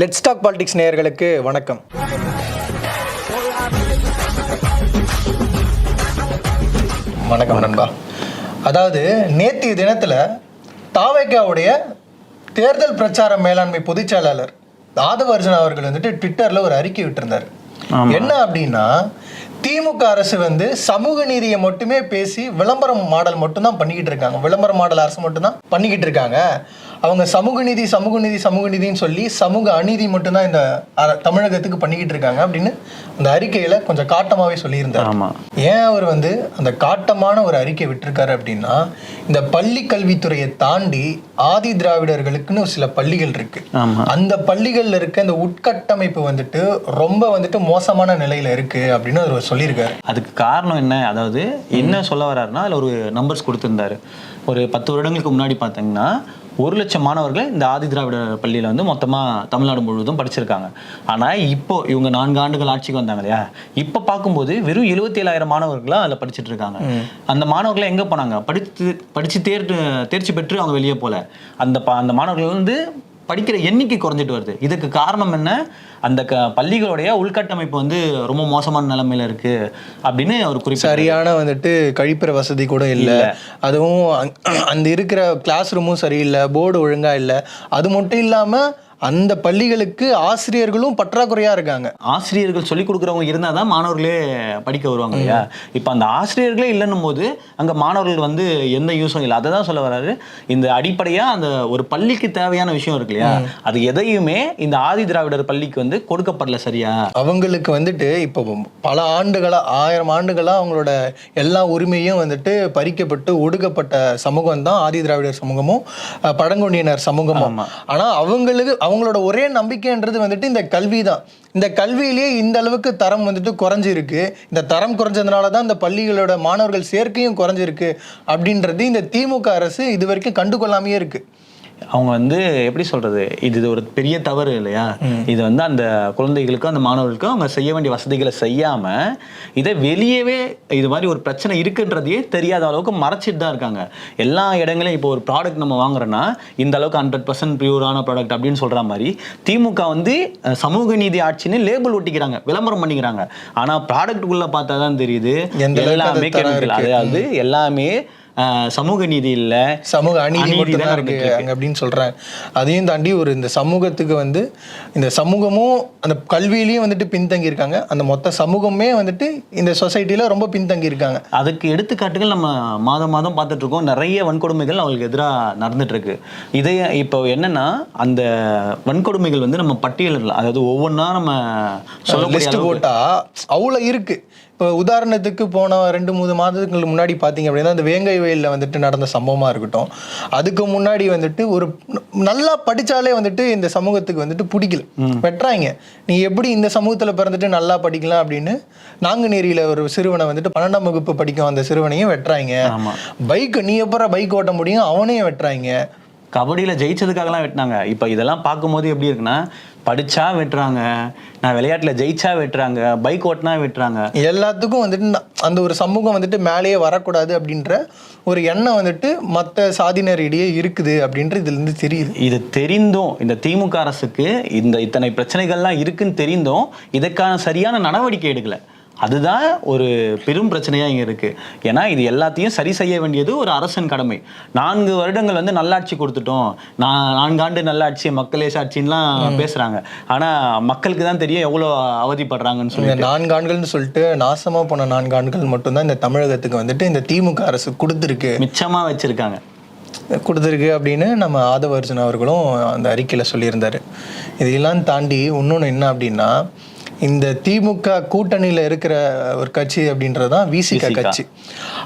Let's talk politics நேயர்களுக்கு வணக்கம். வணக்கம் நண்பா. அதாவது நேற்றைய தினத்தில் தாவேக்காவுடைய தேர்தல் பிரச்சார மேலாண்மை பொதுச் செயலாளர் ஆதவ அர்ஜுன் அவர்கள் வந்துட்டு ட்விட்டரில் ஒரு அறிக்கை விட்டிருந்தார். என்ன அப்படின்னா திமுக அரசு வந்து சமூக நீதியை மட்டுமே பேசி விளம்பரம் மாடல் மட்டும்தான் பண்ணிக்கிட்டு இருக்காங்க. விளம்பர மாடல் அரசு மட்டும்தான் பண்ணிக்கிட்டு இருக்காங்க. அவங்க சமூக நீதி சமூக நீதி சமூக நீதின்னு சொல்லி சமூக அநீதி மட்டும்தான் இந்த தமிழகத்துக்கு பண்ணிக்கிட்டு இருக்காங்க அப்படின்னு அந்த அறிக்கையில கொஞ்சம் காட்டமாவே சொல்லியிருந்தார். ஏன் அவர் வந்து அந்த காட்டமான ஒரு அறிக்கை விட்டிருக்காரு அப்படின்னா இந்த பள்ளி கல்வித்துறையை தாண்டி ஆதி திராவிடர்களுக்குன்னு சில பள்ளிகள் இருக்கு. அந்த பள்ளிகள்ல இருக்க இந்த உட்கட்டமைப்பு வந்துட்டு ரொம்ப வந்துட்டு மோசமான நிலையில இருக்கு அப்படின்னு அவர் சொல்லியிருக்காரு. அதுக்கு காரணம் என்ன? அதாவது என்ன சொல்ல வர்றாருன்னா அதில் ஒரு நம்பர்ஸ் கொடுத்துருந்தாரு. ஒரு பத்து வருடங்களுக்கு முன்னாடி பார்த்தீங்கன்னா ஒரு லட்சம் மாணவர்கள் இந்த ஆதி திராவிட பள்ளியில் வந்து மொத்தமாக தமிழ்நாடு முழுவதும் படிச்சிருக்காங்க. ஆனால் இப்போ இவங்க நான்கு ஆண்டுகள் ஆட்சிக்கு வந்தாங்க இல்லையா? இப்போ பார்க்கும்போது வெறும் எழுபத்தி ஏழாயிரம் மாணவர்களாக அதில் படிச்சுட்டு இருக்காங்க. அந்த மாணவர்கள் எங்கே போனாங்க? படித்து படித்து தேர்ட்டு தேர்ச்சி பெற்று அவங்க வெளியே போகல அந்த அந்த மாணவர்கள் வந்து படிக்கிற எண்ணிக்கை குறைஞ்சிட்டு வருது. இதுக்கு காரணம் என்ன? அந்த க பள்ளிகளுடைய உள்கட்டமைப்பு வந்து ரொம்ப மோசமான நிலைமையில இருக்கு அப்படின்னு அவர் குறிப்பிட்டார். சரியான வந்துட்டு கழிப்பிற வசதி கூட இல்லை. அதுவும் அந்த இருக்கிற கிளாஸ் ரூமும் சரியில்லை போர்டு ஒழுங்கா இல்லை. அது மட்டும் இல்லாம அந்த பள்ளிகளுக்கு ஆசிரியர்களும் பற்றாக்குறையா இருக்காங்க. ஆசிரியர்கள் சொல்லிக் கொடுக்குறவங்க இருந்தால் தான் மாணவர்களே படிக்க வருவாங்க இல்லையா? இப்போ அந்த ஆசிரியர்களே இல்லைன்னும் போது அங்கே மாணவர்கள் வந்து எந்த யூஸும் இல்லை. அதை தான் சொல்ல வராரு இந்த அடிப்படையாக அந்த ஒரு பள்ளிக்கு தேவையான விஷயம் இருக்கு இல்லையா? அது எதையுமே இந்த ஆதி திராவிடர் பள்ளிக்கு வந்து கொடுக்கப்படல சரியா? அவங்களுக்கு வந்துட்டு இப்போ பல ஆண்டுகளா ஆயிரம் ஆண்டுகளா அவங்களோட எல்லா உரிமையும் வந்துட்டு பறிக்கப்பட்டு ஒடுக்கப்பட்ட சமூகம் தான் ஆதி திராவிடர் சமூகமும் பழங்குடியினர் சமூகமும். ஆமா. ஆனா அவங்களுக்கு அவங்களோட ஒரே நம்பிக்கைன்றது வந்துட்டு இந்த கல்வி தான். இந்த கல்வியிலேயே இந்த அளவுக்கு தரம் வந்துட்டு குறைஞ்சிருக்கு. இந்த தரம் குறைஞ்சதுனால தான் இந்த பள்ளிகளோட மாணவர்கள் சேர்க்கையும் குறைஞ்சிருக்கு. அப்படின்றது இந்த திமுக அரசு இது வரைக்கும் கண்டுகொள்ளாமையே இருக்குது அவங்க வந்து எப்படி சொல்றது? இது ஒரு பெரிய தவறு இல்லையா? இது வந்து அந்த குழந்தைகளுக்கும் அந்த மாணவர்களுக்கும் அவங்க செய்ய வேண்டிய வசதிகளை செய்யாம இதை வெளியவே இது மாதிரி ஒரு பிரச்சனை இருக்குன்றதையே தெரியாத அளவுக்கு மறைச்சிட்டு தான் இருக்காங்க. எல்லா இடங்களையும் இப்போ ஒரு ப்ராடக்ட் நம்ம வாங்குறோம்னா இந்த அளவுக்கு ஹண்ட்ரட் பர்சன்ட் பியூரான ப்ராடக்ட் அப்படின்னு சொல்ற மாதிரி திமுக வந்து சமூக நீதி ஆட்சின்னு லேபிள் ஒட்டிக்கிறாங்க விளம்பரம் பண்ணிக்கிறாங்க. ஆனா ப்ராடக்ட் உள்ள பார்த்தா தான் தெரியுது. எல்லாமே. இருக்கு. அதாவது எல்லாமே சமூக நீதி இல்ல சமூக அநீதி அநீதி மட்டும் தான் தான் இருக்கு. அங்க அப்படின்னு சொல்றாங்க அதையும் தாண்டி ஒரு இந்த சமூகத்துக்கு வந்து இந்த சமூகமும் அந்த கல்வியிலையும் வந்துட்டு பின்தங்கி இருக்காங்க. அந்த மொத்த சமூகமே வந்துட்டு இந்த சொசைட்டில ரொம்ப பின்தங்கி இருக்காங்க. அதுக்கு எடுத்துக்காட்டுகள் நம்ம மாதம் மாதம் பார்த்துட்டு இருக்கோம். நிறைய வன்கொடுமைகள் அவங்களுக்கு எதிராக நடந்துட்டு இருக்கு. இதே இப்போ என்னன்னா அந்த வன்கொடுமைகள் வந்து நம்ம பட்டியலிடலாம். அதாவது ஒவ்வொன்றா நம்ம அளவுக்கு- போட்டா அவ்வளோ இருக்கு. இப்போ உதாரணத்துக்கு போன ரெண்டு மூணு மாதத்துக்கு முன்னாடி பார்த்தீங்க அப்படின்னா அந்த வேங்கை வயலில் வந்துட்டு நடந்த சம்பவமாக இருக்கட்டும். அதுக்கு முன்னாடி வந்துட்டு ஒரு நல்லா படிச்சாலே வந்துட்டு இந்த சமூகத்துக்கு வந்துட்டு பிடிக்கல. வெட்டுறாங்க. நீ எப்படி இந்த சமூகத்தில் பிறந்துட்டு நல்லா படிக்கலாம் அப்படின்னு நாங்குநேரியில் ஒரு சிறுவனை வந்துட்டு பன்னெண்டாம் வகுப்பு படிக்கும் அந்த சிறுவனையும் வெட்டுறாங்க. பைக் நீ எப்பறம் பைக் ஓட்ட முடியும்? அவனையும் வெட்டுறாங்க. கபடியில ஜெயிச்சதுக்காகலாம் வெட்டினாங்க. இப்போ இதெல்லாம் பார்க்கும்போது எப்படி இருக்குன்னா படிச்சா வெட்டுறாங்க நான் விளையாட்டுல ஜெயிச்சா வெட்டுறாங்க பைக் ஓட்டினா வெட்டுறாங்க. எல்லாத்துக்கும் வந்துட்டு அந்த ஒரு சமூகம் வந்துட்டு மேலேயே வரக்கூடாது அப்படின்ற ஒரு எண்ணம் வந்துட்டு மற்ற சாதியினரிடையே இருக்குது அப்படின்றது இதுல இருந்து தெரியுது. இது தெரிந்தும் இந்த திமுக அரசுக்கு இந்த இத்தனை பிரச்சனைகள்லாம் இருக்குன்னு தெரிந்தும் இதற்கான சரியான நடவடிக்கை எடுக்கல. அதுதான் ஒரு பெரும் பிரச்சனையா இங்க இருக்கு. ஏன்னா இது எல்லாத்தையும் சரி செய்ய வேண்டியது ஒரு அரசன் கடமை. நான்கு வருடங்கள் வந்து நல்லாட்சி கொடுத்துட்டோம். நான் நான்காண்டு நல்லாட்சி மக்களே சாட்சின்லாம் பேசுறாங்க. ஆனா மக்களுக்கு தான் தெரியும் எவ்வளவு அவதிப்படுறாங்கன்னு சொல்லி இந்த நான்கு ஆண்டுகள்னு சொல்லிட்டு நாசமா போன நான்கு ஆண்டுகள் மட்டும்தான் இந்த தமிழகத்துக்கு வந்துட்டு இந்த திமுக அரசு கொடுத்துருக்கு. மிச்சமா வச்சிருக்காங்க. கொடுத்துருக்கு அப்படின்னு நம்ம ஆதவ அர்ஜுன் அவர்களும் அந்த அறிக்கையில் சொல்லியிருந்தாரு. இதையெல்லாம் தாண்டி இன்னொன்று என்ன அப்படின்னா இந்த திமுக கூட்டணியில் இருக்கிற ஒரு கட்சி அப்படின்றது தான் விசிக. கட்சி.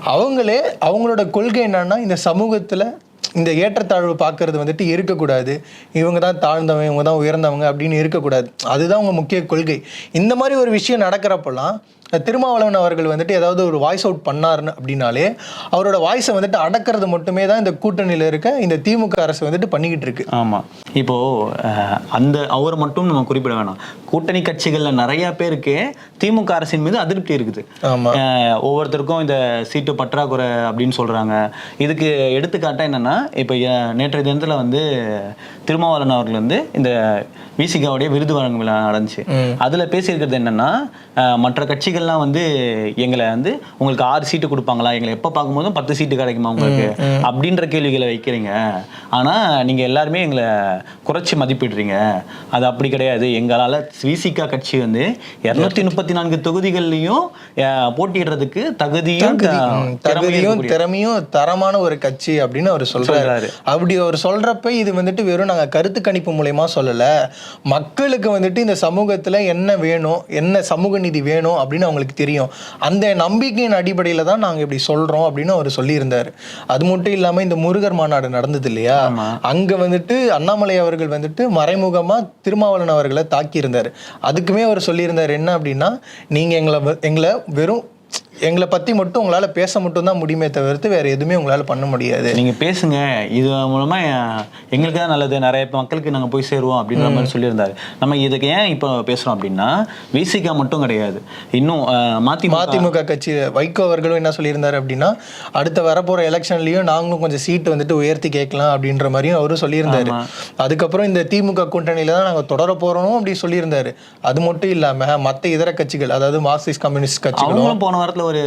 அவங்களே அவங்களோட கொள்கை என்னன்னா இந்த சமூகத்தில் இந்த ஏற்றத்தாழ்வு பார்க்கறது வந்துட்டு இருக்கக்கூடாது. இவங்க தான் தாழ்ந்தவங்க இவங்க தான் உயர்ந்தவங்க அப்படின்னு இருக்கக்கூடாது. அதுதான் அவங்க முக்கிய கொள்கை. இந்த மாதிரி ஒரு விஷயம் நடக்கிறப்பெல்லாம் திருமாவளவன் அவர்கள் வந்துட்டு ஏதாவது ஒரு வாய்ஸ் அவுட் பண்ணாருன்னு அப்படின்னாலே அவரோட வாய்ஸை வந்துட்டு அடக்கிறது மட்டுமே தான் இந்த கூட்டணியில் இருக்க இந்த திமுக அரசு வந்துட்டு பண்ணிக்கிட்டு இருக்கு. ஆமா. இப்போ அஹ், அந்த அவர் மட்டும் நம்ம குறிப்பிட வேணாம். கூட்டணி கட்சிகள்ல நிறைய பேருக்கு திமுக அரசின் மீது அதிருப்தி இருக்குது. ஒவ்வொருத்தருக்கும் இந்த சீட்டு பற்றாக்குறை அப்படின்னு சொல்றாங்க. இதுக்கு எடுத்துக்காட்டா என்னன்னா இப்போ நேற்றைய தினத்துல வந்து திருமாவளவன் அவர்கள் வந்து இந்த விசிகாவுடைய விருது வழங்கும் விழா நடந்துச்சு. அதுல பேசியிருக்கிறது என்னன்னா மற்ற கட்சிகள்லாம் வந்து எங்களை வந்து உங்களுக்கு ஆறு சீட்டு கொடுப்பாங்களா? எங்களை எப்போ பார்க்கும்போதும் பத்து சீட்டு கிடைக்குமா உங்களுக்கு? அப்படின்ற கேள்விகளை வைக்கிறீங்க. ஆனா நீங்க எல்லாருமே எங்களை குறைச்சி மதிப்பிடுறீங்க. அது அப்படி கிடையாது. எங்களால விசிகா கட்சி வந்து இருநூத்தி முப்பத்தி நான்கு தொகுதிகள்லையும் போட்டியிடுறதுக்கு தகுதியும் தகுதியும் திறமையும் தரமான ஒரு கட்சி அப்படின்னு அவர் சொல்றாரு. சொல்றாரு. அப்படி அவர் சொல்றப்ப இது வந்துட்டு வெறும் நாங்க கருத்து கணிப்பு மூலயமா சொல்லல. மக்களுக்கு வந்துட்டு இந்த சமூகத்துல என்ன வேணும் என்ன சமூக நீதி வேணும் அப்படின்னு அவங்களுக்கு தெரியும். அந்த நம்பிக்கையின் அடிப்படையில தான் நாங்க இப்படி சொல்றோம் அப்படின்னு அவர் சொல்லியிருந்தாரு. அது மட்டும் இல்லாம இந்த முருகர் மாநாடு நடந்தது இல்லையா. அங்க வந்துட்டு அண்ணாமலை அவர்கள் வந்துட்டு மறைமுகமா திருமாவளவன் அவர்களை தாக்கியிருந்தாரு. அதுக்குமே அவர் சொல்லியிருந்தாரு என்ன அப்படின்னா நீங்க எங்களை எங்களை வெறும் எங்களை பத்தி மட்டும் உங்களால பேச மட்டும் தான் முடியுமே தவிர்த்து வேற எதுவுமே உங்களால பண்ண முடியாது. நீங்க பேசுங்க. இது மூலமா அஹ், எங்களுக்கு தான் நல்லது. நிறைய மக்களுக்கு நாங்க போய் சேருவோம் அப்படின்ற மாதிரி சொல்லியிருந்தாரு. நம்ம இதுக்கு ஏன் இப்போ பேசுறோம் அப்படின்னா விசிகா மட்டும் கிடையாது. இன்னும் அஹ், மதிமுக. கட்சி வைகோ அவர்களும் என்ன சொல்லியிருந்தாரு அப்படின்னா அடுத்த வரப்போற எலெக்ஷன்லயும் நாங்களும் கொஞ்சம் சீட்டு வந்துட்டு உயர்த்தி கேட்கலாம் அப்படின்ற மாதிரியும் அவரும் சொல்லியிருந்தாரு. அதுக்கப்புறம் இந்த திமுக கூட்டணியில தான் நாங்க தொடர போறோம் அப்படி சொல்லியிருந்தாரு. அது மட்டும் இல்லாம மத்த இதர கட்சிகள் அதாவது மார்க்சிஸ்ட் கம்யூனிஸ்ட் கட்சிகளும் போன வாரத்துல ஒரு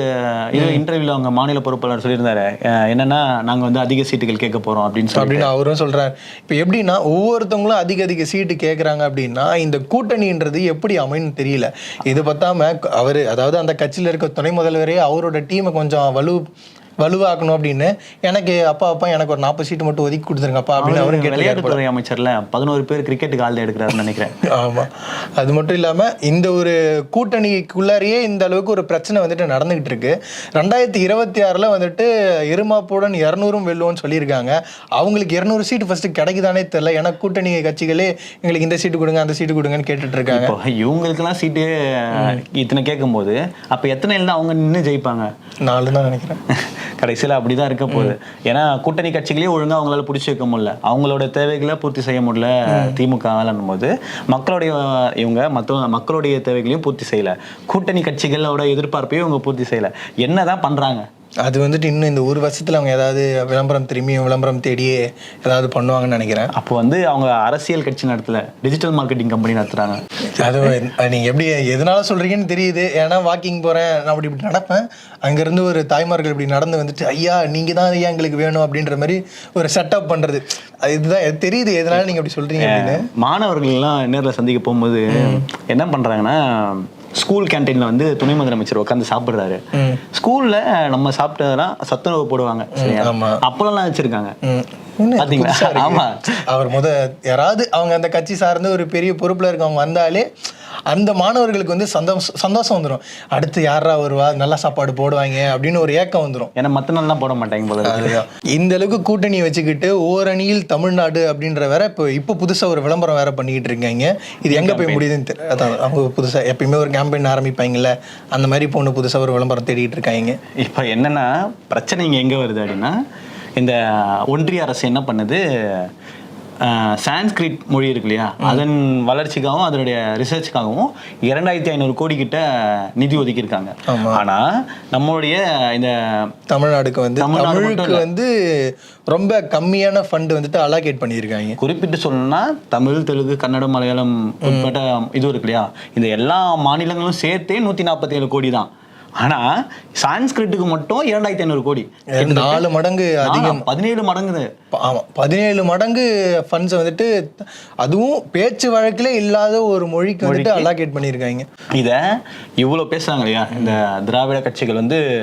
இது இன்டர்வியூல அவங்க மாநில பொறுப்பாளர் சொல்லியிருந்தாரு. என்னன்னா நாங்க வந்து அதிக சீட்டுகள் கேட்க போறோம் அப்படின்னு சொல்லி அப்படின்னு அவரும் சொல்றாரு. இப்போ எப்படின்னா ஒவ்வொருத்தவங்களும் அதிக அதிக சீட்டு கேட்குறாங்க அப்படின்னா இந்த கூட்டணின்றது எப்படி அமைன்னு தெரியல. இது பத்தாம அவரு அதாவது அந்த கட்சியில இருக்க துணை முதல்வரே அவரோட டீமை கொஞ்சம் வலு வலுவாக்கணும் அப்படின்னு. எனக்கு அப்பா அப்பா எனக்கு ஒரு நாற்பது சீட்டு மட்டும் ஒதுக்கி கொடுத்துருங்கப்பா அப்படின்னு அவரும் போல. விளையாட்டுத்துறை அமைச்சர்ல பதினோரு பேர் கிரிக்கெட்டுக்கு ஆள் எடுக்கிறாருன்னு நினைக்கிறேன். ஆமா. அது மட்டும் இல்லாம இந்த ஒரு கூட்டணிக்குள்ளாரியே இந்த அளவுக்கு ஒரு பிரச்சனை வந்துட்டு நடந்துகிட்டு இருக்கு. ரெண்டாயிரத்தி இருபத்தி ஆறுல வந்துட்டு இருமாப்புடன் இரநூறும் வெல்லுவோம்னு சொல்லியிருக்காங்க. அவங்களுக்கு இருநூறு சீட்டு ஃபர்ஸ்ட் கிடைக்குதானே தெரியல. ஏன்னா கூட்டணி கட்சிகளே எங்களுக்கு இந்த சீட்டு கொடுங்க அந்த சீட்டு கொடுங்கன்னு கேட்டுட்டு இருக்காங்க. இப்போ இவங்களுக்கெல்லாம் சீட்டு இத்தனை கேட்கும்போது அப்ப எத்தனை தான் அவங்க நின்று ஜெயிப்பாங்க? நாலு தான் நினைக்கிறேன். கடைசியில் அப்படிதான் இருக்க போகுது. ஏன்னா கூட்டணி கட்சிகளே ஒழுங்கா அவங்களால பிடிச்சி வைக்க முடியல. அவங்களோட தேவைகளை பூர்த்தி செய்ய முடியல திமுக போது மக்களுடைய இவங்க மற்ற மக்களுடைய தேவைகளையும் பூர்த்தி செய்யல. கூட்டணி கட்சிகளோட எதிர்பார்ப்பையும் இவங்க பூர்த்தி செய்யல. என்னதான் பண்றாங்க? அது வந்துட்டு இன்னும் இந்த ஒரு வருஷத்துல அவங்க ஏதாவது விளம்பரம் திரும்பியும் விளம்பரம் தேடியே ஏதாவது பண்ணுவாங்கன்னு நினைக்கிறேன். அப்போ வந்து அவங்க அரசியல் கட்சி நடத்தல டிஜிட்டல் மார்க்கெட்டிங் கம்பெனி நடத்துறாங்க. அது அது நீங்க எப்படி எதனால சொல்றீங்கன்னு தெரியுது. ஏன்னா வாக்கிங் போறேன் நான் அப்படி இப்படி நடப்பேன். அங்கிருந்து ஒரு தாய்மார்கள் இப்படி நடந்து வந்துட்டு ஐயா நீங்க தான் ஐயா எங்களுக்கு வேணும் அப்படின்ற மாதிரி ஒரு செட்டப் பண்றது. அது இதுதான் தெரியுது. எதனால நீங்க அப்படி சொல்றீங்க அப்படின்னு. மாணவர்கள் எல்லாம் நேர்ல சந்திக்க போகும்போது என்ன பண்றாங்கன்னா ஸ்கூல் கேண்டீன்ல வந்து துணை முதலமைச்சர் உட்காந்து சாப்பிடுறாரு ஸ்கூல்ல நம்ம சாப்பிட்டதெல்லாம் சத்துணவு போடுவாங்க சரியா. அப்பளம்லாம் வச்சிருக்காங்க? ஆமா. அவர் முத யாராவது அவங்க அந்த கட்சி சார்ந்து ஒரு பெரிய பொறுப்புல இருக்கவங்க வந்தாலே அந்த மாணவர்களுக்கு வந்து சந்தோஷம் சந்தோஷம் வந்துடும் அடுத்து யாரா வருவா? நல்ல சாப்பாடு போடுவாங்க அப்படின்னு ஒரு ஏக்கம் வந்துடும் ஏன்னா மத்த நாள்லாம் போட மாட்டாங்க போல. இந்த அளவுக்கு கூட்டணி வச்சுக்கிட்டு ஓரணியில் தமிழ்நாடு அப்படின்ற வேற இப்போ இப்போ புதுசா ஒரு விளம்பரம் வேற பண்ணிக்கிட்டு இருக்காங்க. இது எங்க போய் முடியுதுன்னு தெரியல அதான் அவங்க புதுசா எப்பயுமே ஒரு கேம்பெயின் ஆரம்பிப்பாங்கல்ல. அந்த மாதிரி இப்போ ஒன்று புதுசா ஒரு விளம்பரம் தேடிட்டு இருக்காங்க. இப்போ என்னன்னா பிரச்சனை இங்க எங்க வருது அப்படின்னா இந்த ஒன்றிய அரசு என்ன பண்ணுது? சான்ஸ்கிரிட் மொழி இருக்கு இல்லையா? அதன் வளர்ச்சிக்காகவும் அதனுடைய ரிசர்ச்சுக்காகவும் இரண்டாயிரத்தி ஐநூறு கோடி கிட்ட நிதி ஒதுக்கியிருக்காங்க. ஆமா. ஆனா நம்மளுடைய இந்த தமிழ்நாடுக்கு வந்து தமிழ்நாடு மட்டும் தமிழுக்கு இல்ல. வந்து ரொம்ப கம்மியான ஃபண்ட் வந்துட்டு அலாகேட் பண்ணியிருக்காங்க. குறிப்பிட்டு சொல்லணும்னா தமிழ் தெலுங்கு கன்னடம் மலையாளம் உட்பட்ட இது இருக்கு இல்லையா? இந்த எல்லா மாநிலங்களும் சேர்த்தே நூத்தி நாற்பத்தி ஏழு கோடி தான். ஆனா சான்ஸ்கிரிட்டுக்கு மட்டும் இரண்டாயிரத்தி ஐநூறு கோடி. நாலு மடங்கு அதிகம். பதினேழு மடங்குது. ப- ஆமா பதினேழு மடங்கு ஃபண்ட்ஸ் வந்துட்டு அதுவும் பேச்சு வழக்கிலே இல்லாத ஒரு மொழிக்கு வந்துட்டு அலாகேட் பண்ணியிருக்காங்க. இத இவ்வளவு பேசுறாங்க இல்லையா? இந்த திராவிட கட்சிகள் வந்து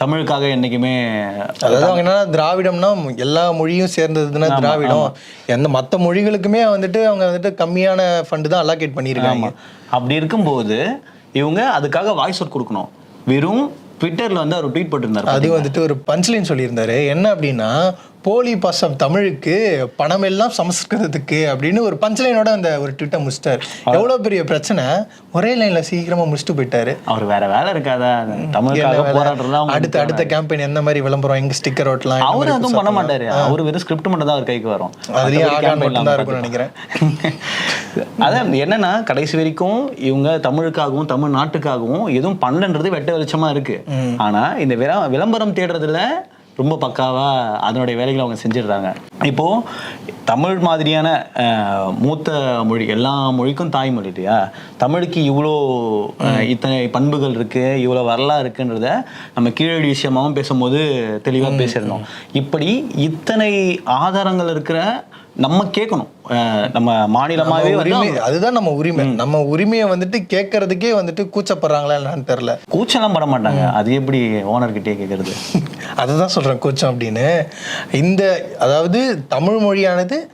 தமிழுக்காக என்னைக்குமே அதாவது அவங்க என்னன்னா திராவிடம்னா எல்லா மொழியும் சேர்ந்ததுன்னா திராவிடம். எந்த மற்ற மொழிகளுக்குமே வந்துட்டு அவங்க வந்துட்டு கம்மியான ஃபண்டு தான் அலாகேட் பண்ணியிருக்காங்க. அப்படி இருக்கும்போது இவங்க அதுக்காக வாய்ஸ் அவுட் கொடுக்கணும். வெறும் ட்விட்டர்ல வந்து அவர் ட்வீட் போட்டிருந்தாரு அது வந்துட்டு ஒரு பஞ்ச்லைன் சொல்லியிருந்தாரு. என்ன அப்படின்னா போலி பாசம் தமிழுக்கு பணம் எல்லாம் சமஸ்கிருதத்துக்கு அப்படின்னு ஒரு பஞ்சலைனோட அந்த ஒரு ட்விட்டர் முடிச்சிட்டாரு. எவ்வளவு பெரிய பிரச்சனை? ஒரே லைன்ல சீக்கிரமா முடிச்சுட்டு போயிட்டாரு. அவர் வேற வேலை இருக்காதா? தமிழுக்காக? போராடுறதா அவங்க அடுத்த அடுத்த கேம்பெயின் எந்த மாதிரி விளம்பரம்? எங்க ஸ்டிக்கர் ஓட்டலாம் அவரு அதுவும் பண்ண மாட்டாரு. அவரு வெறும் ஸ்கிரிப்ட் மட்டும் தான் அவர் கைக்கு வரும். அதுலயும் தான் இருக்கும்னு நினைக்கிறேன். அதான் என்னன்னா கடைசி வரைக்கும் இவங்க தமிழுக்காகவும் தமிழ் நாட்டுக்காகவும் எதுவும் பண்ணலன்றது வெட்ட வெளிச்சமா இருக்கு. ஆனா இந்த விளம்பரம் தேடுறதுல ரொம்ப பக்காவா அதனுடைய வேலைகளை அவங்க செஞ்சிடுறாங்க. இப்போ தமிழ் மாதிரியான மூத்த மொழி எல்லா மொழிக்கும் தாய்மொழி இல்லையா? தமிழுக்கு இவ்வளோ இத்தனை பண்புகள் இருக்கு இவ்வளோ வரலாறு இருக்குன்றத நம்ம கீழடி விஷயமாவும் பேசும்போது தெளிவாக பேசியிருந்தோம் இப்படி இத்தனை ஆதாரங்கள் இருக்கிற நம்ம கேட்கணும். நம்ம மாநிலமாவே உரிமை அதுதான் நம்ம உரிமை. நம்ம உரிமையை வந்துட்டு கேட்கறதுக்கே வந்துட்டு கூச்சப்படுறாங்களா என்னன்னு தெரியல. கூச்சலாம் பட மாட்டாங்க. அது எப்படி ஓனர் கிட்டே கேட்கறது? அதுதான் சொல்றேன் கூச்சம் அப்படின்னு. இந்த அதாவது தமிழ் மொழியானது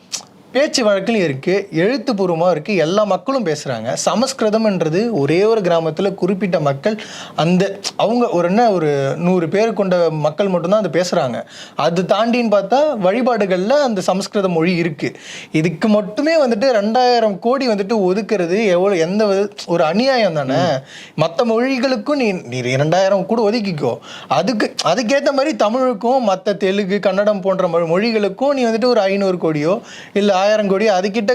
பேச்சு வழக்கில் இருக்குது எழுத்துப்பூர்வமாக இருக்குது எல்லா மக்களும் பேசுகிறாங்க சமஸ்கிருதம்ன்றது ஒரே ஒரு கிராமத்தில் குறிப்பிட்ட மக்கள் அந்த அவங்க ஒரு என்ன ஒரு நூறு பேர் கொண்ட மக்கள் மட்டும்தான் அது பேசுகிறாங்க அது தாண்டின்னு பார்த்தா வழிபாடுகளில் அந்த சமஸ்கிருத மொழி இருக்குது இதுக்கு மட்டுமே வந்துட்டு ரெண்டாயிரம் கோடி வந்துட்டு ஒதுக்குறது எவ்வளோ எந்த ஒரு அநியாயம் தானே? மற்ற மொழிகளுக்கும் நீ நீ ரெண்டாயிரம் கூட ஒதுக்கிக்கோ. அதுக்கு அதுக்கேற்ற மாதிரி தமிழுக்கும் மற்ற தெலுங்கு கன்னடம் போன்ற மொழிகளுக்கும் நீ வந்துட்டு ஒரு ஐநூறு கோடியோ இல்லை ஆயிரம் கோடியோ அதுக்கிட்ட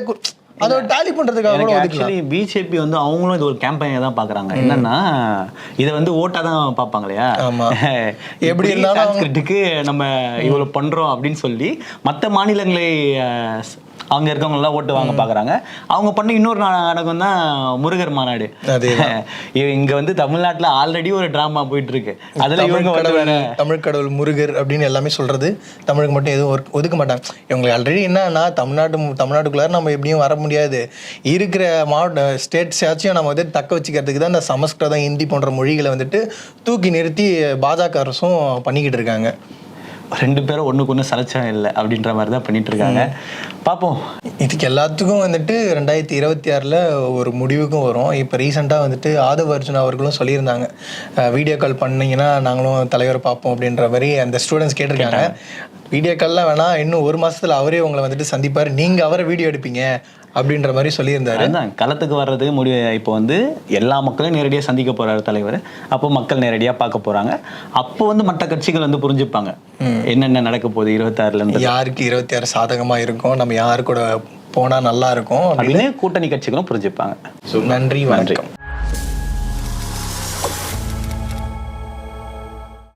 அதை டாலி பண்றதுக்காக கூட ஆக்சுவலி பிஜேபி வந்து அவங்களும் இது ஒரு கேம்பெயினை தான் பாக்குறாங்க. என்னன்னா இதை வந்து ஓட்டா தான் பார்ப்பாங்க இல்லையா. எப்படி இருந்தாலும் நம்ம இவ்வளவு பண்றோம் அப்படின்னு சொல்லி மற்ற மாநிலங்களை அங்க இருக்கவங்க எல்லாம் ஓட்டு வாங்க பாக்குறாங்க. அவங்க பண்ண இன்னொரு நாடகம் தான் முருகர் மாநாடு. இங்க வந்து தமிழ்நாட்டுல ஆல்ரெடி ஒரு டிராமா போயிட்டு இருக்கு அதுல இவங்க தமிழ் கடவுள் முருகர் அப்படின்னு எல்லாமே சொல்றது தமிழுக்கு மட்டும் எதுவும் ஒதுக்க- ஒதுக்க மாட்டாங்க. இவங்களுக்கு ஆல்ரெடி என்னன்னா தமிழ்நாட்டு தமிழ்நாட்டுக்குள்ளார நம்ம எப்படியும் வர முடியாது. இருக்கிற மாவட்ட ஸ்டேட்ஸாச்சும் நம்ம வந்து தக்க வச்சுக்கிறதுக்கு தான் இந்த சமஸ்கிருதம் ஹிந்தி போன்ற மொழிகளை வந்துட்டு தூக்கி நிறுத்தி பாஜக அரசும் பண்ணிக்கிட்டு இருக்காங்க. ரெண்டு பேரும் ஒண்ணுக்கு ஒண்ணு சலச்சம் இல்லை அப்படின்ற மாதிரி தான் பண்ணிட்டு இருக்காங்க. பாப்போம். இதுக்கு எல்லாத்துக்கும் வந்துட்டு ரெண்டாயிரத்தி இருபத்தி ஆறில் ஒரு முடிவுக்கும் வரும். இப்போ ரீசெண்டாக வந்துட்டு ஆதவ அர்ஜுன் அவர்களும் சொல்லியிருந்தாங்க. வீடியோ கால் பண்ணீங்கன்னா நாங்களும் தலைவர் பார்ப்போம் அப்படின்ற மாதிரி அந்த ஸ்டூடெண்ட்ஸ் கேட்டிருக்காங்க. வீடியோ கால்லாம் வேணாம் இன்னும் ஒரு மாசத்துல அவரே உங்களை வந்துட்டு சந்திப்பார். நீங்கள் அவரை வீடியோ எடுப்பீங்க அப்படின்ற மாதிரி சொல்லியிருந்தாரு. களத்துக்கு வர்றதுக்கு முடிவு. இப்போ வந்து எல்லா மக்களையும் நேரடியாக சந்திக்க போறாரு தலைவர். அப்போ மக்கள் நேரடியாக பார்க்க போறாங்க. அப்போ வந்து மற்ற கட்சிகள் வந்து புரிஞ்சுப்பாங்க. என்னென்ன நடக்க போகுது இருபத்தாறுல இருந்து? யாருக்கு இருபத்தி ஆறு சாதகமாக இருக்கும்? நம்ம யாரு கூட போனால் நல்லா இருக்கும் அப்படின்னு கூட்டணி கட்சிகளும் புரிஞ்சுப்பாங்க. நன்றி வணக்கம்.